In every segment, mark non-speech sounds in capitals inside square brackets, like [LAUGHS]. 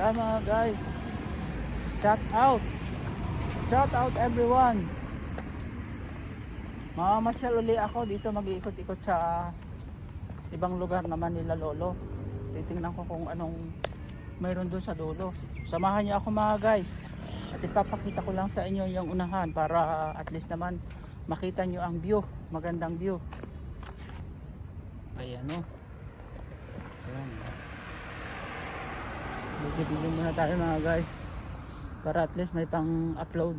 Mga guys, shout out. Shout out everyone. Mamamasyal uli ako dito mag-iikot-ikot sa ibang lugar naman nila lolo. Titingnan ko kung anong mayroon doon sa dulo. Samahan niyo ako mga guys. At ipapakita ko lang sa inyo yung unahan para at least naman makita nyo ang view. Magandang view. Ayan o. Ayan. Video-video muna tayo mga guys. Para at least may pang upload.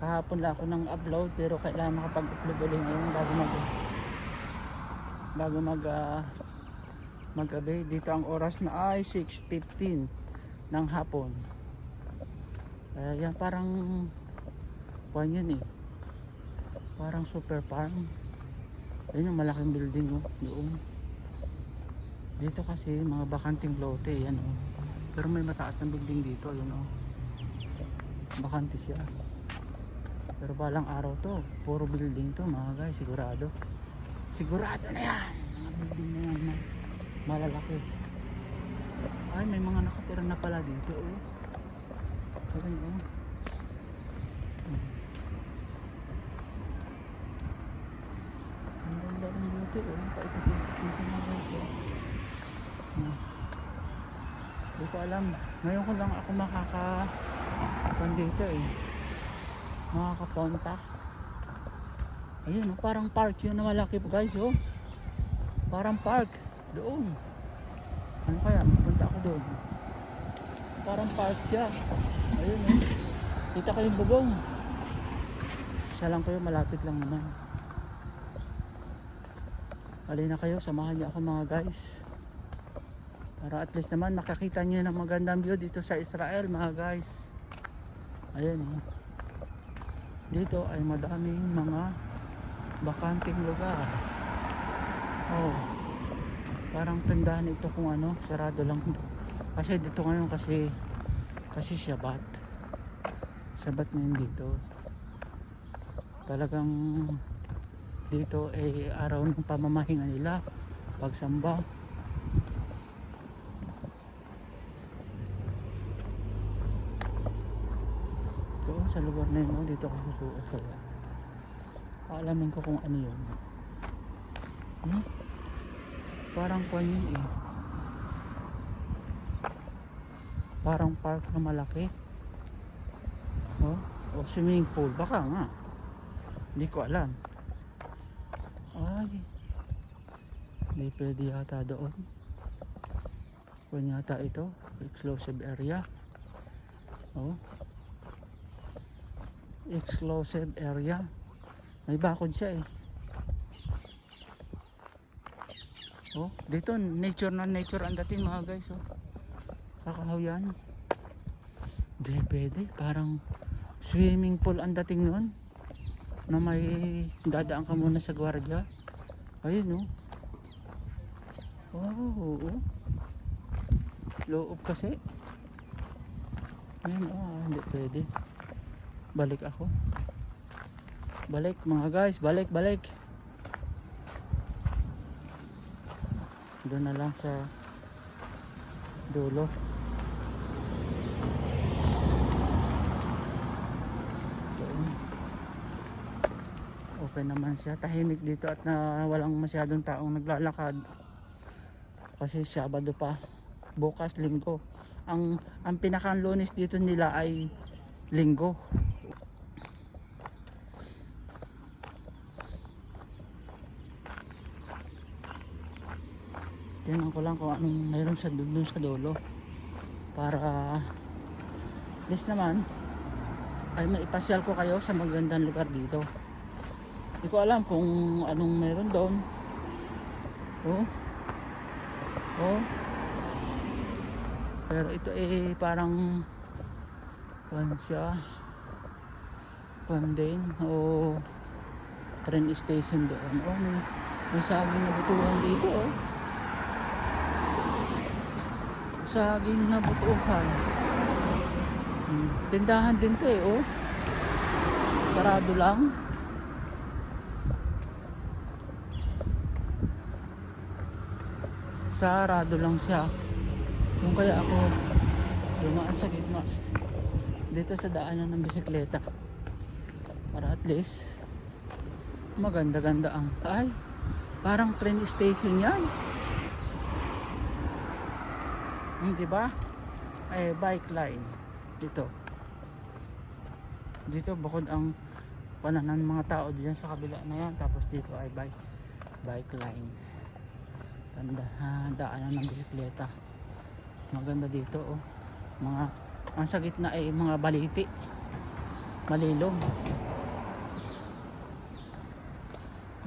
Kahapon lang ako ng upload pero kailangan makapag-upload ulit ngayon bago mag bago mag ah, magabi. Dito ang oras na ay 6.15 ng hapon. Kaya yan parang kuhan yun eh. Parang super farm. Ayun yung malaking building oh, doon. Dito kasi mga bakanting lote yan oh. Pero may mataas na building dito, yun oh. Bakante siya. Pero balang araw to, puro building to mga guys, sigurado. Sigurado na yan. Mga building na yan, ma- malalaki. Ay, may mga nakatira na pala dito oh. Ayun oh. Ang ganda rin dito oh. Paikot-ikot dito mga guys oh. Hindi ko alam. Ngayon ko lang ako makaka dito eh. Makakapunta. Ayun parang park yun na malaki po guys oh. Parang park. Doon. Ano kaya? Punta ako doon. Parang park siya. Ayun oh. Kita ko yung bubong. Isa lang kayo, malapit lang naman. Halina kayo, samahan niyo ako mga guys. Para at least naman makakita niyo ng magandang view dito sa Israel mga guys. Ayun oh. Dito ay madaming mga bakanting lugar. Oh. Parang tindahan ito kung ano, sarado lang. Kasi dito ngayon kasi kasi Shabbat. Shabbat ngayon dito. Talagang dito ay araw ng pamamahinga nila pagsamba ito sa lugar na yun oh, dito ako susuot kaya alamin ko kung ano yun. Hmm? parang kwan yun eh. Parang park na malaki. Oh, o swimming pool. Baka nga. Hindi ko alam. Ay. Hindi pwede yata doon. Kung yata ito. Exclusive area. Oh exclusive area. May bakod siya eh. Oh dito nature na nature ang dating mga guys oh. Kakahaw yan. Di pwede parang swimming pool ang dating nun na may dadaan ka muna sa gwardiya. Ayun oh. Oh, oh. loob kasi. Ayun oh ah, hindi pwede balik ako. Balik mga guys balik balik. Doon na lang sa dulo. Okay naman siya. Tahimik dito at na walang masyadong taong naglalakad. Kasi Sabado pa. Bukas linggo. Ang ang pinakang lunes dito nila ay linggo tingnan ko lang kung anong mayroon sa dulo sa dulo. Para at least naman ay maipasyal ko kayo sa magandang lugar dito. Hindi ko alam kung anong mayroon doon. Oh. Oh. Pero ito eh parang kwan siya. Kwan din. O train station doon. Oh may, may saging na butuhan dito oh saging na butuhan hmm. tindahan din to eh oh. Sarado lang. Sarado lang siya. Kung kaya ako dumaan sa gitna. Dito sa daanan ng bisikleta. Para at least maganda-ganda ang ay parang train station yan hmm, di ba? Ay bike line. Dito. Dito bukod ang pananan mga tao diyan sa kabila na yan. Tapos dito ay bike bike line. Tanda ha, daanan ng bisikleta. Maganda dito oh. Mga ang sa gitna ay mga baliti. Malilom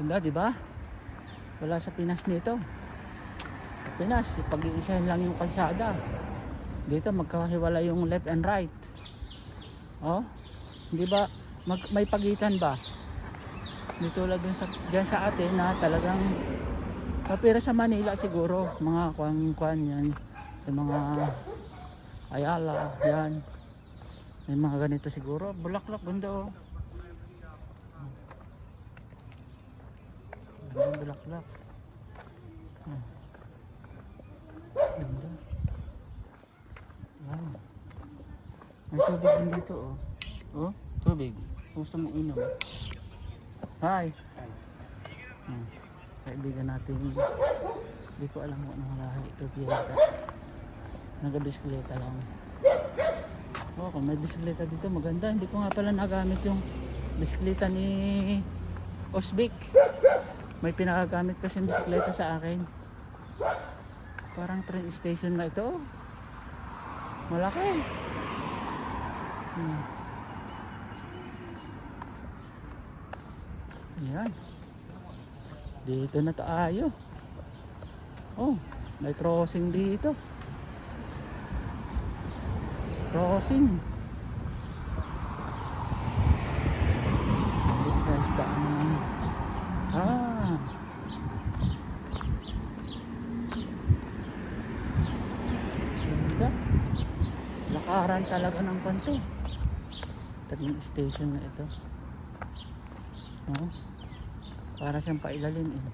ganda di ba? Wala sa Pinas nito Pinas pag-iisahin lang yung kalsada. Dito magkahiwala yung left and right. Oh di ba mag, may pagitan ba? Dito tulad dun sa dyan sa atin na talagang kapira sa Manila siguro mga kwan kwan yan sa mga Ayala yan. May mga ganito siguro bulaklak ganda oh Ganda bulaklak. Hmm. Ganda. Yan may tubig din dito oh. Oh tubig. Gusto mong inom. Hi. Hmm. kaibigan natin hindi ko alam kung anong lahi ito pirata nagabisikleta lang. Oh kung may bisikleta dito maganda. Hindi ko nga pala nagamit yung bisikleta ni Osbik. May pinakagamit kasi bisikleta sa akin parang train station na ito malaki. Hmm. yan dito na tayo. Oh may crossing dito. Crossing dito guys daan ah ganda lakaran talaga ng panto train station na ito. Oh para siyang pailalim eh.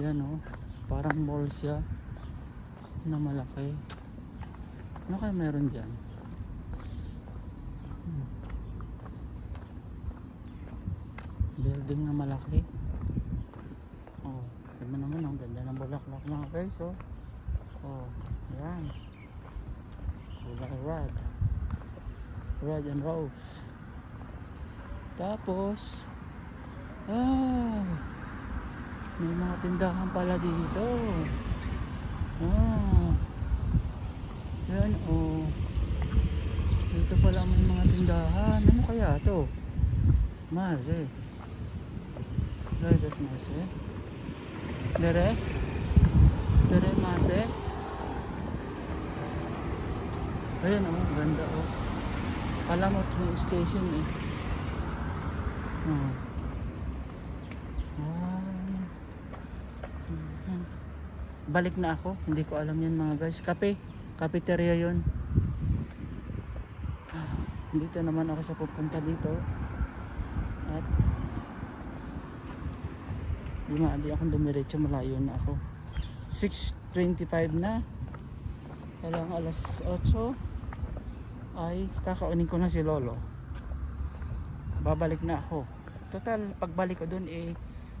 Yan oh. Parang mall siya na malaki. Ano kaya meron dyan? Hmm. building na malaki tignan naman ang ganda ng bulaklak mga guys oh oh yan Kulay red. Red and rose. Tapos, ah, may mga tindahan pala dito. Ah, yan oh. Dito pala may mga tindahan. Ano kaya to? Mas eh. Right, that's mas eh. Dere? Dere mas eh. Ayan oh, ganda oh. Palamot yung station eh. Oh. Ah. Balik na ako. Hindi ko alam yan mga guys. Kape. Cafeteria yun. Dito naman ako sa pupunta dito. At di nga, di akong dumiretso. Malayo na ako. 6.25 na. Kailang alas 8 ay kakaunin ko na si Lolo babalik na ako total pagbalik ko dun eh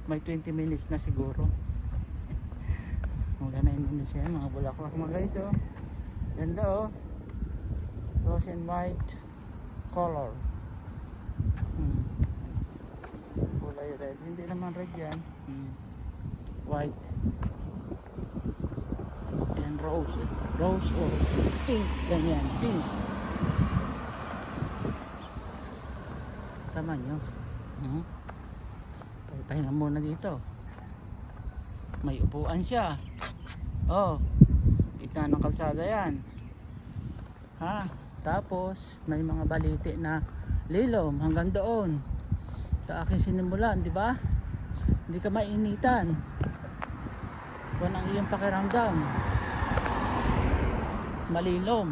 may 20 minutes na siguro wala 9 minutes yan mga bulaklak mga guys oh ganda oh rose and white color hmm. Red. Hindi naman red yan. Hmm. white. And rose. Rose or pink. Ganyan. Pink. Tama nyo. Hmm? pahinga muna dito. May upuan siya. Oh. Kita ng kalsada yan. Ha? Tapos may mga baliti na lilom hanggang doon sa aking sinimulan di ba? Hindi ka mainitan. Kung ang iyong pakiramdam. Malilom.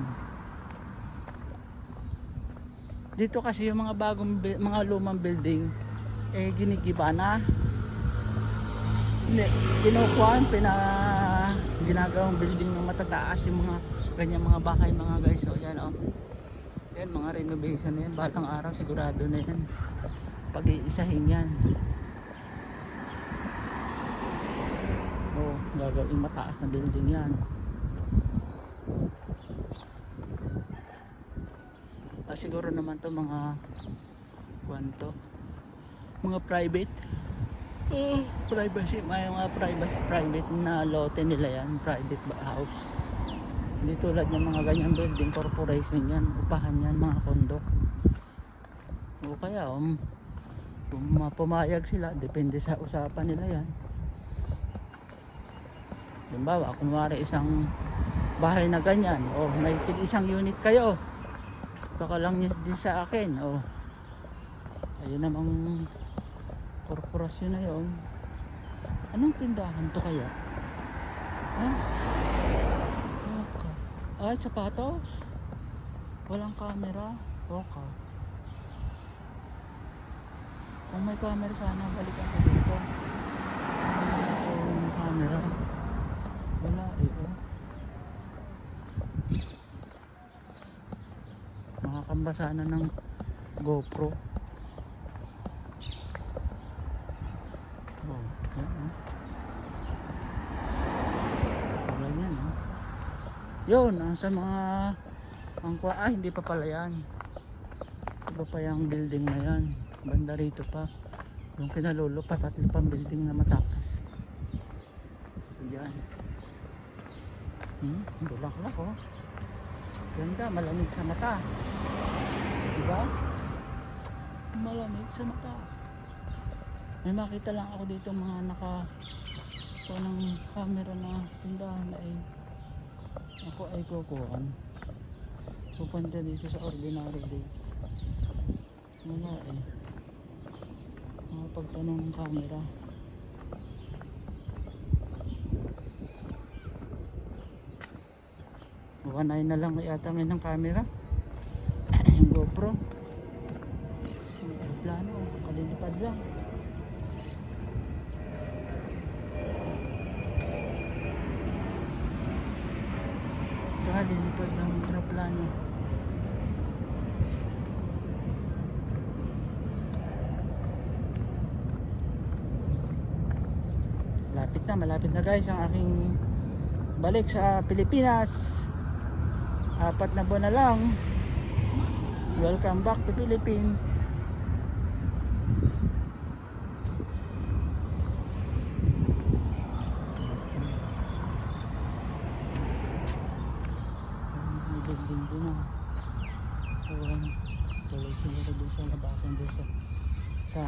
Dito kasi yung mga bagong mga lumang building eh ginigiba na. Hindi kinukuhan pina ginagawang building ng matataas yung mga ganyan mga bahay mga guys. So yan oh. Yan mga renovation na yan. Balang araw sigurado na yan pag iisahin yan. Oh gagawin mataas na building yan. Ah, siguro naman to mga kwanto. Mga private. Oh, privacy, may mga privacy, private na lote nila yan, private house. Hindi tulad ng mga ganyang building, corporation yan, upahan yan, mga kondo. O kaya, um, kung ma- pumayag sila, depende sa usapan nila yan. Halimbawa, kunwari isang bahay na ganyan, o may tig isang unit kayo, baka lang yun din sa akin, o ayun namang korporasyon na yun. Anong tindahan to kaya ha? Ay sapatos? Walang camera? Okay kung may camera sana balikan ko dito yung camera wala eh oh. makakamba sana ng GoPro Oh, yan oh. Wala yan oh. Yun, sa mga ang kwa hindi pa pala yan. Iba pa yung building na yan. Banda rito pa. Yung pinalulupat at pang building na mataas. Yan. Hmm, bulaklak oh. Ganda, malamig sa mata. Diba? Malamig sa mata. May makita lang ako dito mga naka so ng camera na tindahan na ay ako ay kukuhan. Pupunta dito sa ordinary days. Wala eh. Mga pagtanong ng camera. Bukanay na lang yata ngayon ng camera. [CLEARS THROAT] Yung GoPro. Yung plano, kalilipad lang. Kalilipad ng aeroplano. Malapit na, malapit na guys ang aking balik sa Pilipinas. Apat na buwan na lang. Welcome back to Philippines. Building din ah. Um, tuloy siguro dun sa labasan dun sa sa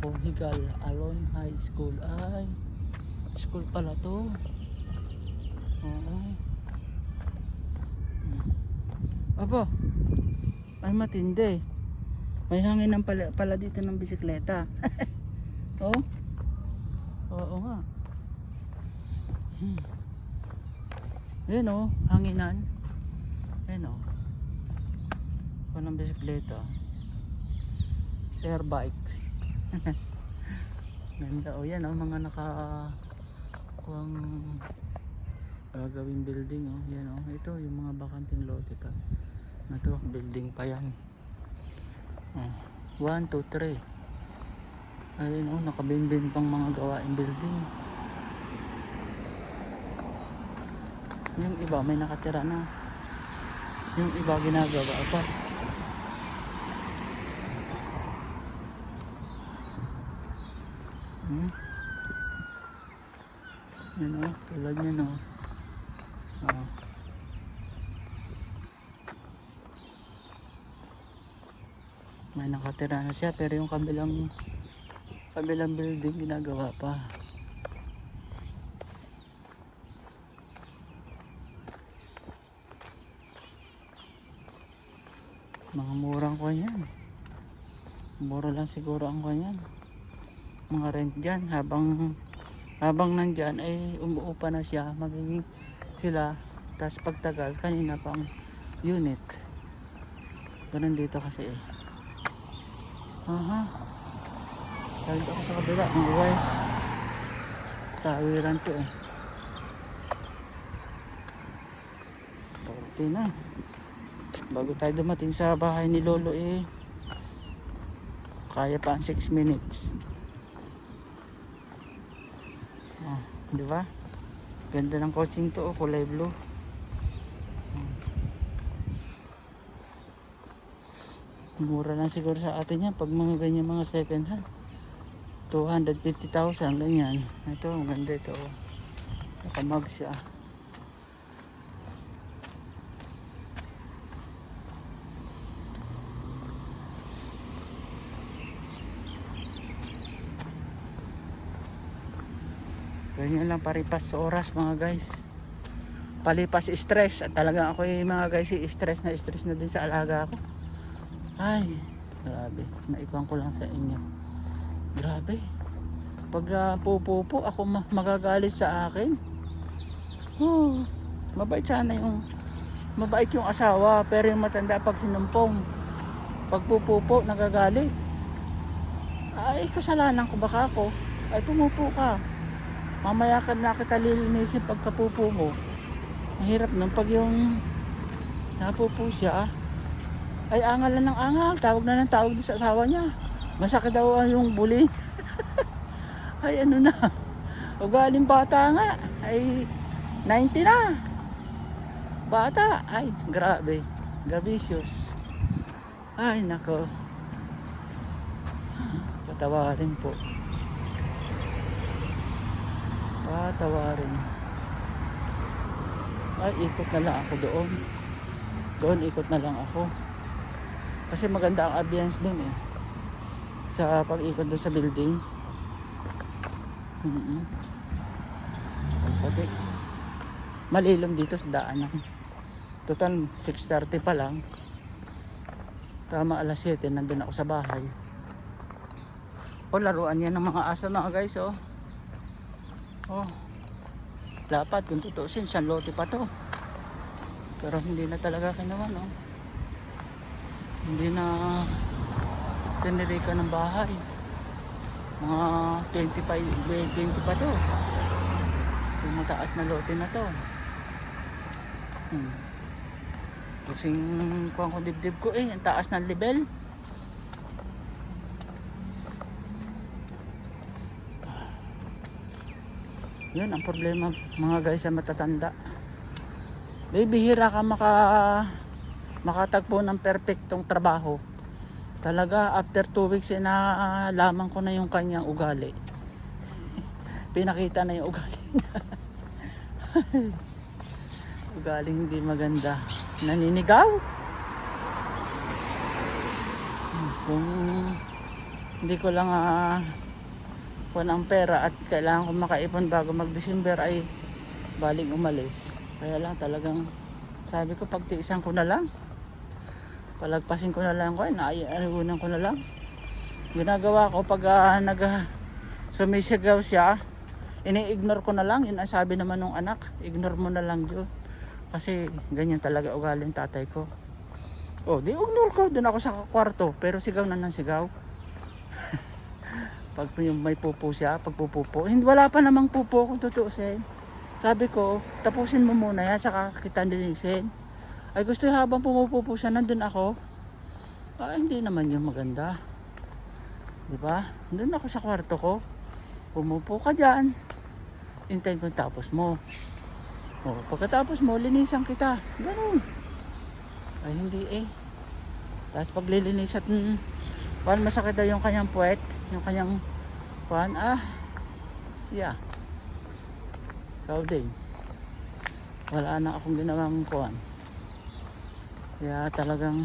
ko Higal Alon High School ay school pala to oo. Aba ay matindi may hangin ng pala, pala dito ng bisikleta [LAUGHS] oh oo nga hmm. Yan oh, hanginan. Yan oh. Kung ng bisikleta. Air bikes. [LAUGHS] Ganda oh, yan oh, mga naka kuwang gagawing building oh. Yan oh, ito yung mga bakanting lote pa. Ito, building pa yan. Oh. 1, 2, 3. Ayun oh, nakabinbin pang mga gawain building. Yung iba may nakatira na. Yung iba ginagawa pa. Hmm? Yan o, tulad yan o. Oh. May nakatira na siya pero yung kabilang kabilang building ginagawa pa. Mga murang ko yan. Mura lang siguro ang kanyan. Mga rent dyan habang habang nandyan ay umuupa na siya magiging sila tapos pagtagal kanina pang unit ganun dito kasi eh aha Tawid ako sa kabila guys. Tawiran to eh. 40 na. Bago tayo dumating sa bahay ni Lolo eh. Kaya pa ang 6 minutes. Ah, di ba? Ganda ng coaching to, oh, kulay blue. Mura lang siguro sa atin yan pag mga ganyan mga second hand. 250,000 ganyan. Ito, maganda ito. oh. Nakamag siya. Ganyan lang paripas oras mga guys. Palipas stress at talaga ako yung mga guys stress na stress na din sa alaga ko. Ay, grabe. Naikuhan ko lang sa inyo. Grabe. Pag uh, pupupo, ako ma- magagalit sa akin. Oh, mabait sana yung mabait yung asawa pero yung matanda pag sinumpong pag pupupo nagagalit ay kasalanan ko baka ako ay pumupo ka mamaya ka na kita lilinisin pagkapupo mo. Ang hirap nun pag yung napupo siya ay angal na ng angal tawag na ng tawag din sa asawa niya. Masakit daw yung bullying [LAUGHS] ay ano na? Ugaling bata nga. Ay 90 na. Bata. Ay grabe. Gravicious ay nako. [SIGHS] Patawarin po patawarin. Ay ikot na lang ako doon. Doon ikot na lang ako. Kasi maganda ang ambience doon eh. Sa pag-ikot doon sa building. Mm -mm. pati malilom dito sa daanan total 6.30 pa lang. Tama alas 7 nandun ako sa bahay. O laruan yan ng mga aso mga guys oh oh. Dapat kung tutusin San Lote pa to. Pero hindi na talaga kinawan no? Hindi na tinirika ng bahay. Mga 25 20 pa to. Yung mataas na lote na to. Hmm. kasing kuha ko dibdib ko eh ang taas ng level yun ang problema mga guys sa matatanda. Bibihira ka maka makatagpo ng perfectong trabaho. Talaga after 2 weeks eh, nalaman ko na yung kanyang ugali. [LAUGHS] Pinakita na yung ugali [LAUGHS] ugaling hindi maganda. Naninigaw. Kung hindi ko lang ah kuha ang pera at kailangan ko makaipon bago mag-December ay baling umalis. Kaya lang talagang sabi ko pagtiisan ko na lang. Palagpasin ko na lang ko, naayunan ko na lang. Ginagawa ko pag uh, nag uh, sumisigaw siya, ini-ignore ko na lang. Yun sabi naman ng anak, ignore mo na lang yun. Kasi ganyan talaga ugaling tatay ko. Oh, di ignore ko. Doon ako sa kwarto. Pero sigaw na ng sigaw [LAUGHS] pag yung may pupo siya, pag pupupo, hindi wala pa namang pupo kung tutuusin. Sabi ko, tapusin mo muna yan, saka kita nilinisin. Ay gusto habang pumupupo siya, nandun ako. Ah, hindi naman yung maganda. Di ba? Nandun ako sa kwarto ko. Pumupo ka dyan. Hintayin ko tapos mo. O, pagkatapos mo, linisan kita. Ganun. Ay, hindi eh. Tapos paglilinis at Kuan masakit daw yung kanyang puwet, yung kanyang kuan ah. Siya. Ikaw. Wala na akong ginawang kuan. Kaya talagang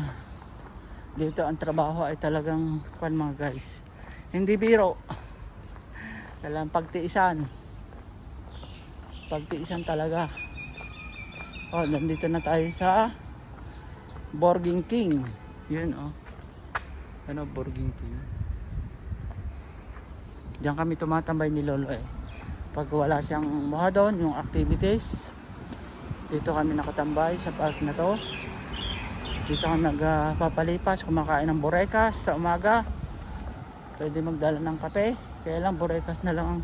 dito ang trabaho ay talagang kuan mga guys. Hindi biro. Kailangan pagtiisan. Pagtiisan talaga. Oh, nandito na tayo sa Borging King. Yun oh ano, Burger King. Diyan kami tumatambay ni Lolo eh. Pag wala siyang mga doon, yung activities, dito kami nakatambay sa park na to. Dito kami nagpapalipas, kumakain ng borekas sa umaga. pwede magdala ng kape. Kaya lang, burekas na lang ang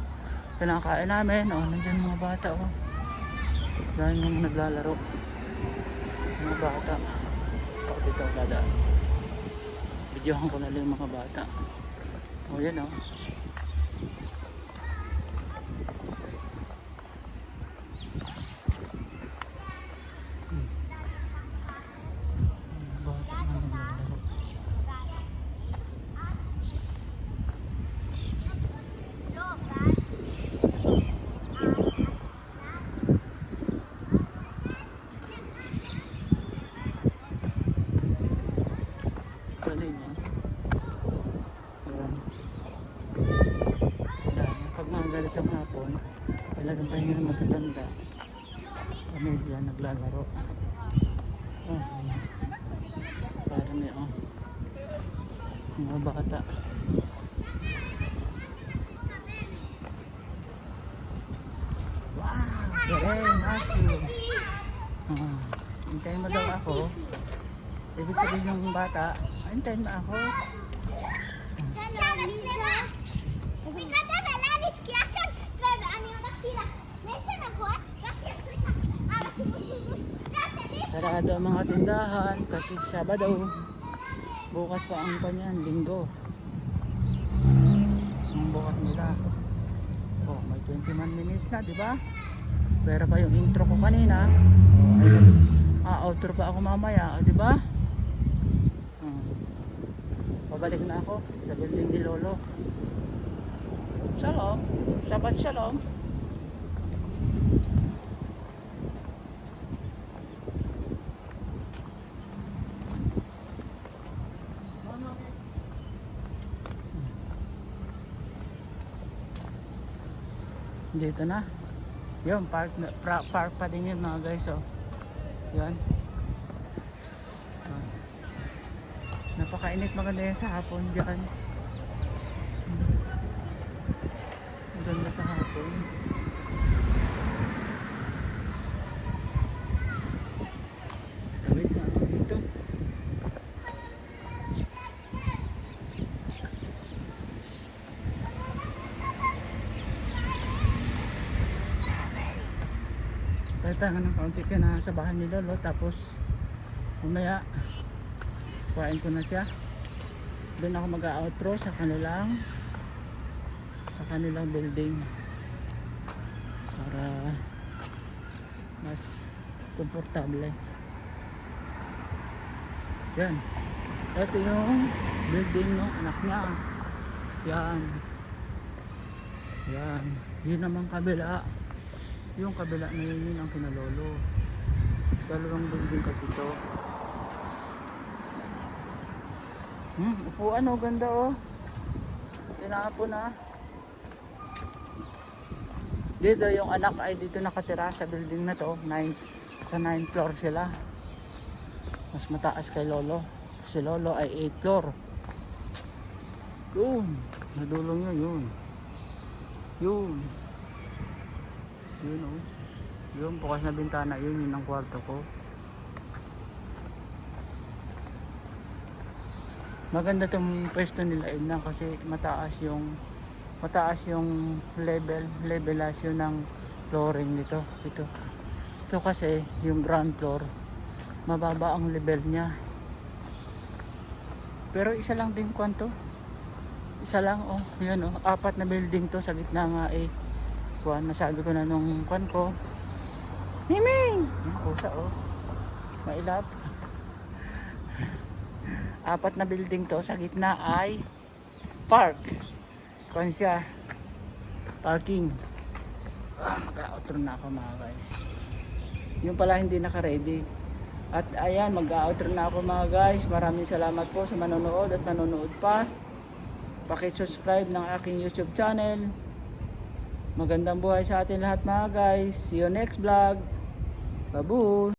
kinakain namin. O, nandyan mga bata, oh. Dahil yung naglalaro. Mga bata. O, dito dadaan. Videohan ko na lang mga bata. O, yan, oh. Hmm. Mga bata na naglalaro. Galing ah. Ayan. Ayan. Pag mga ganitong hapon, talagang pahinga ng matatanda. Pamilya naglalaro. Oh. Parang may oh. Mga bata. Wow! Galing! Asyo! Ah, hintayin mo daw ako. Ibig sabihin ng bata, hintayin mo ako. Sarado ang mga tindahan kasi Sabado. Bukas pa ang kanyan, linggo. Ang bukas nila. Oh, may 21 minutes na, di ba? Pero pa yung intro ko kanina. Oh, ay, ah, outro pa ako mamaya, oh, di ba? Hmm. Pabalik na ako sa building ni Lolo. Shalom. Shabbat shalom. Dito na. Yun, park, pra, park pa din yun mga guys. Oh. Yan. Ah. Napakainit maganda yan sa hapon dyan. Hmm. Ang Ganda sa hapon. Tawid na ako dito. Tatangan ng kaunti ka na sa bahay ni Lolo tapos mamaya kuhain ko na siya. Doon ako mag-outro sa kanilang sa kanilang building. Para mas komportable. Yan. Ito yung building ng anak niya. Yan. Yan. Yun naman kabila yung kabila na yun yun ang kinalolo. Dalawang building kasi to. Hmm, upuan oh ganda oh. Tinapon na dito yung anak ay dito nakatira sa building na to. Nine, sa 9 floor sila. Mas mataas kay lolo. Si lolo ay 8 floor. Yun. Nadulong yun yun. Yun yun oh. Yun, bukas na bintana yun, yun ang kwarto ko. Maganda tong pwesto nila Edna kasi mataas yung mataas yung level, levelasyon ng flooring nito. Ito. Ito kasi yung ground floor mababa ang level niya. Pero isa lang din kwanto. Isa lang oh, yun oh, apat na building to sa gitna nga eh kuan nasabi ko na nung kuan ko Miming! Yung pusa oh. Mailap. [LAUGHS] Apat na building to. Sa gitna ay park. Kuan siya. Parking. Ah, mag-outro na ako mga guys. Yung pala hindi naka-ready. At ayan, mag-outro na ako mga guys. Maraming salamat po sa manonood at manonood pa. Paki-subscribe ng aking YouTube channel. Magandang buhay sa atin lahat mga guys. See you next vlog. Babu!